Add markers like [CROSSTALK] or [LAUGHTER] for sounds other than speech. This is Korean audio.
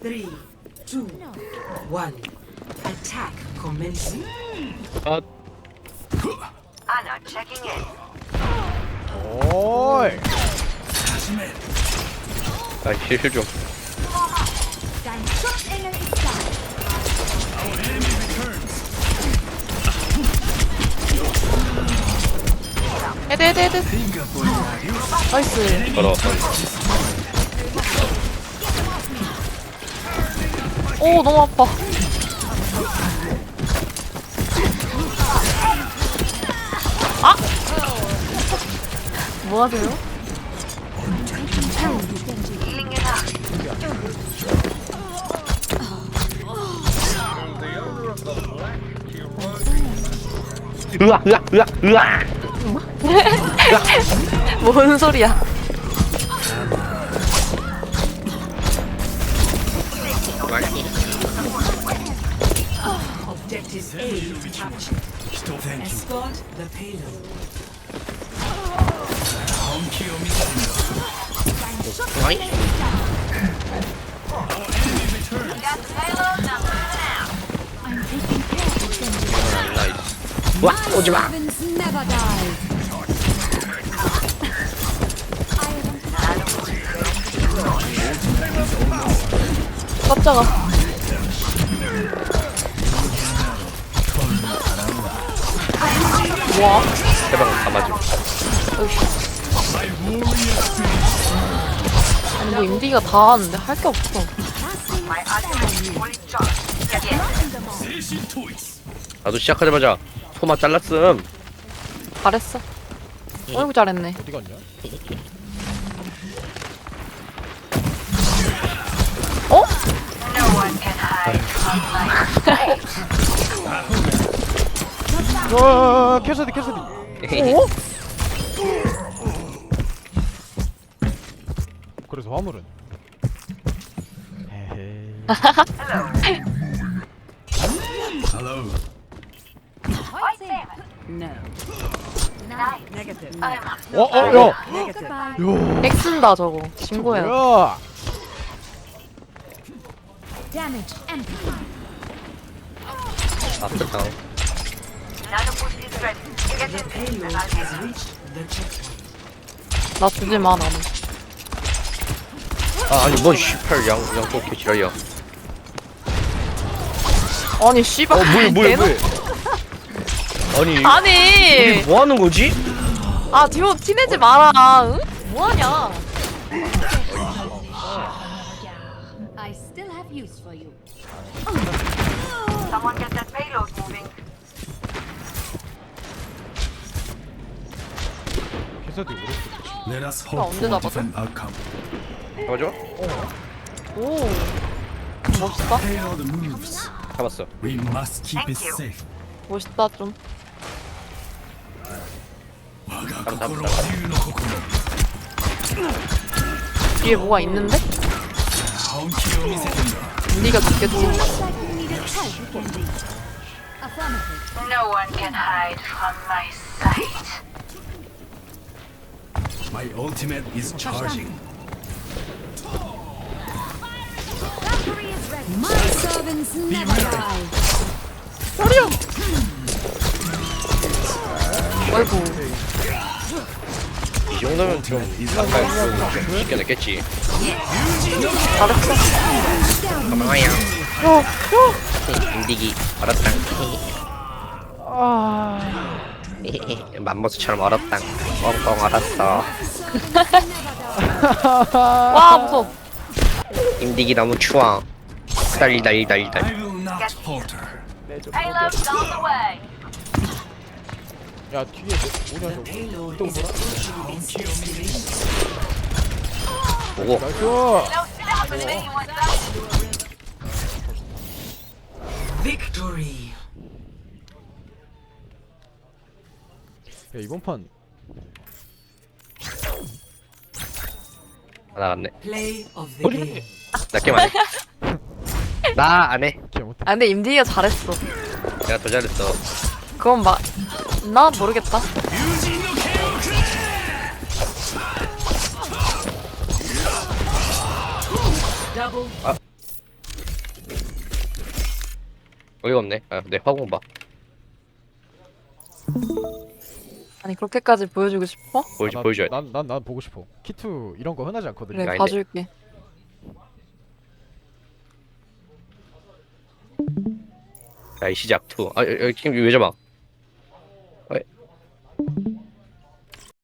Three, two, one. Attack commencing. 아 Anna checking in. 오이 아, 힐힐 좀. 헤드 헤드 헤드 나이스 걸어. 오 너무 아파 아! 뭐 하세요? Healing it up. 으아 으아 으아 으아. 뭔 소리야 와 오지 마. Servants never die. 깜짝아 뭐야? 해방 다 맞음. 아니 뭐 임디가 다 하는데 할 게 없어. 나도 시작하자마자 소마 잘랐음. 잘했어 어이구 잘했네 어디 갔냐? 와 캐서디 캐서디 어? 그래서 화물은 헤헤 No. Negative. I'm 어어 야 Negative. 요핵 쓴다 저거 뭐야 Damage amplified. 아프다. Nano 나 주지 마 나는 아 아니 뭔 씨팔 양 양쪽 개지랄이야. 아니 씨발 어 대놓- 뭐야. 아니 [LAUGHS] 아니 우리 뭐 하는 거지? 아 뒤로 티내지 마라 응? 뭐하냐 I still have use for you. Someone get that payload moving. 캐서디 오른쪽 Let us 나 hope 언제 for a different outcome. 잡아줘? 오 멋있다 Payload moves. 잡았어. We must keep it safe. 멋있다 좀 뒤에 뭐가 있는데? 네가 죽겠지 Affirmative. No one can hide from my sight. My ultimate is charging. My servants never die. 아이고 이 정도면 좀 아까 좀 쉽게 냈겠지. 잘했어 고마워요. 인디기 알았당. 맘모스처럼 얼었당. 뻥뻥 알았어. 와 무서워 인디기 너무 추워. 달달달달. Payload's on the way. 야 뒤에 뭐냐 저거 its destination. 보고 나이스 No stop and make that. Victory. 야 이번 판 아, 나갔네. Play of the game. 나 게임 안 해. 나 안 해. 기억 못해 아 근데 임디가 잘했어 내가 더 잘했어. 그건 막 나 모르겠다 Double 어이가 없네. 아, 내 화공 봐. 아니 그렇게까지 보여주고 싶어? 보여 보여줘야 돼. 난 난 난 보고 싶어. 키투 이런 거 흔하지 않거든. 그래 아닌데. 봐줄게. 야, 이 시작 투. 아, 지금 왜 잡아?